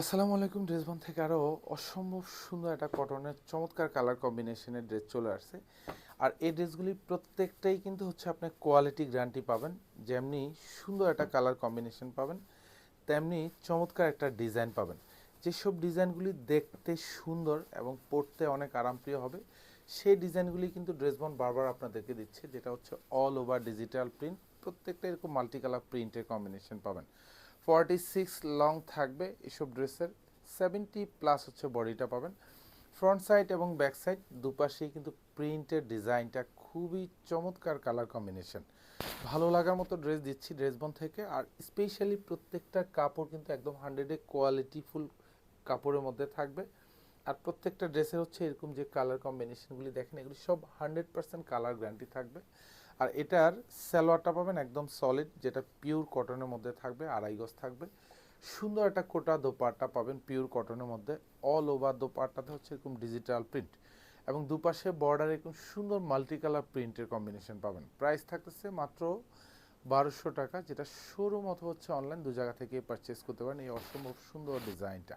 আসসালামু আলাইকুম ড্রেস ড্রেসবন থেকে আরও অসম্ভব সুন্দর একটা কটনের চমৎকার কালার কম্বিনেশনের ড্রেস চলে আসছে। আর এই ড্রেসগুলি প্রত্যেকটাই কিন্তু হচ্ছে আপনি কোয়ালিটি গ্যারান্টি পাবেন। যেমনি সুন্দর একটা কালার কম্বিনেশন পাবেন, তেমনি চমৎকার একটা ডিজাইন পাবেন। যেসব ডিজাইনগুলি দেখতে সুন্দর এবং পরতে অনেক আরামপ্রিয় হবে, সেই ডিজাইনগুলি কিন্তু ড্রেস ড্রেসবন বারবার আপনাদেরকে দিচ্ছে, যেটা হচ্ছে অল ওভার ডিজিটাল প্রিন্ট প্রত্যেকটা এরকম মাল্টি কালার প্রিন্টের কম্বিনেশন পাবেন। ফর্টি সিক্স লং থাকবে এসব ড্রেসের সেভেন্টি প্লাস হচ্ছে বডিটা পাবেন। ফ্রন্ট সাইড এবং ব্যাক সাইড দুপাশেই কিন্তু প্রিন্টের ডিজাইনটা খুবই চমৎকার কালার কম্বিনেশন ভালো লাগার মতো ড্রেস দিচ্ছি ড্রেসবন থেকে আর স্পেশালি প্রত্যেকটা কাপড় কিন্তু একদম হান্ড্রেডে কোয়ালিটিফুল কাপড়ের মধ্যে থাকবে। আর প্রত্যেকটা ড্রেসে হচ্ছে এরকম যে কালার কম্বিনেশনগুলি দেখেন, এগুলি সব হান্ড্রেড পার্সেন্ট কালার গ্যারান্টি থাকবে। আর এটার সালোয়ারটা পাবেন একদম সলিড যেটা পিওর কটনের মধ্যে থাকবে, আড়াই গজ থাকবে। সুন্দর একটা কোটা দোপাট্টা পাবেন পিওর কটনের মধ্যে অল ওভার দোপাট্টাতে হচ্ছে এরকম ডিজিটাল প্রিন্ট এবং দুপাশে বর্ডার এরকম সুন্দর মাল্টি কালার প্রিন্টের কম্বিনেশন পাবেন। প্রাইস থাকতেছে মাত্র বারোশো টাকা, যেটা শোরুম অথবা হচ্ছে অনলাইন দু জায়গা থেকে পারচেস করতে পারেন এই অসম্ভব সুন্দর ডিজাইনটা